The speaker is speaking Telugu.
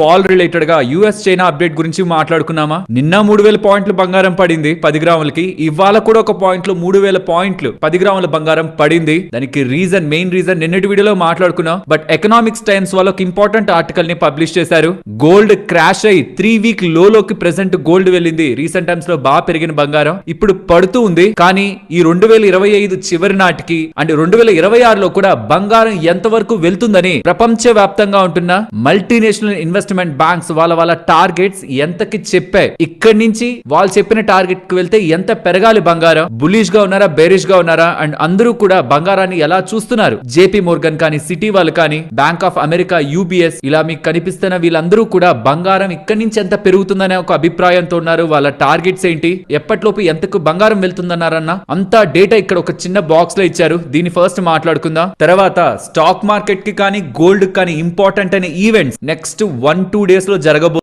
పాల్ రిలేటెడ్గా యుఎస్ చైనా అప్డేట్ గురించి మాట్లాడుకున్నామా? నిన్న మూడు వేల పాయింట్లు బంగారం పడింది పది గ్రాములకి. ఇవాళ కూడా ఒక పాయింట్లో మూడు వేల పాయింట్లు పది గ్రాముల బంగారం పడింది. దానికి రీజన్ మెయిన్ రీజన్ నిన్నటి వీడియోలో మాట్లాడుకున్నాం. బట్ ఎకనామిక్స్ టైమ్స్ వాళ్ళు ఒక ఇంపార్టెంట్ ఆర్టికల్ని పబ్లిష్ చేశారు. గోల్డ్ క్రాష్ అయి త్రీ వీక్లోకి ప్రెసెంట్ గోల్డ్ వెళ్ళింది. రీసెంట్ టైమ్స్లో బాగా పెరిగిన బంగారం. ఇప్పుడు పడుతూ ఉంది. కానీ ఈ రెండు వేల ఇరవై ఐదు చివరి నాటికి అండ్ రెండు వేల ఇరవై ఆరులో కూడా బంగారం ఎంత వరకు వెళ్తుందని ప్రపంచ వ్యాప్తంగా ఉంటున్న మల్టీనేషనల్ ఇన్వెస్ట్మెంట్ బ్యాంక్స్ వాళ్ళ వాళ్ళ టార్గెట్స్ ఎంతకి చెప్పాయి? ఇక్కడి నుంచి వాళ్ళు చెప్పిన టార్గెట్కి వెళ్తే ఎంత పెరగాలి బంగారం? బులిష్గా ఉన్నారా బేరిష్గా ఉన్నారా? అండ్ అందరూ కూడా బంగారాన్ని ఎలా చూస్తున్నారు? జేపీ మోర్గన్ కానీ సిటీ వాళ్ళు కానీ బ్యాంక్ ఆఫ్ అమెరికా యూబీఎస్ ఇలా మీకు కనిపిస్తున్న వీళ్ళందరూ కూడా బంగారం ఇక్కడి నుంచి ఎంత పెరుగుతుందనే ఒక అభిప్రాయంతో ఉన్నారు. వాళ్ళ టార్గెట్స్ ఏంటి? ఎప్పటిలోపు ఎంతకు బంగారం వెళ్తుందన్నారన్న అంతా డేటా ఇక్కడ ఒక చిన్న బాక్స్లో ఇచ్చారు. దీన్ని ఫస్ట్ మాట్లాడుకుందాం. తర్వాత స్టాక్ మార్కెట్కి కానీ గోల్డ్ కానీ ఇంపార్టెంట్ అనే ఈవెంట్స్ నెక్స్ట్ వన్ టూ డేస్లో జరగబో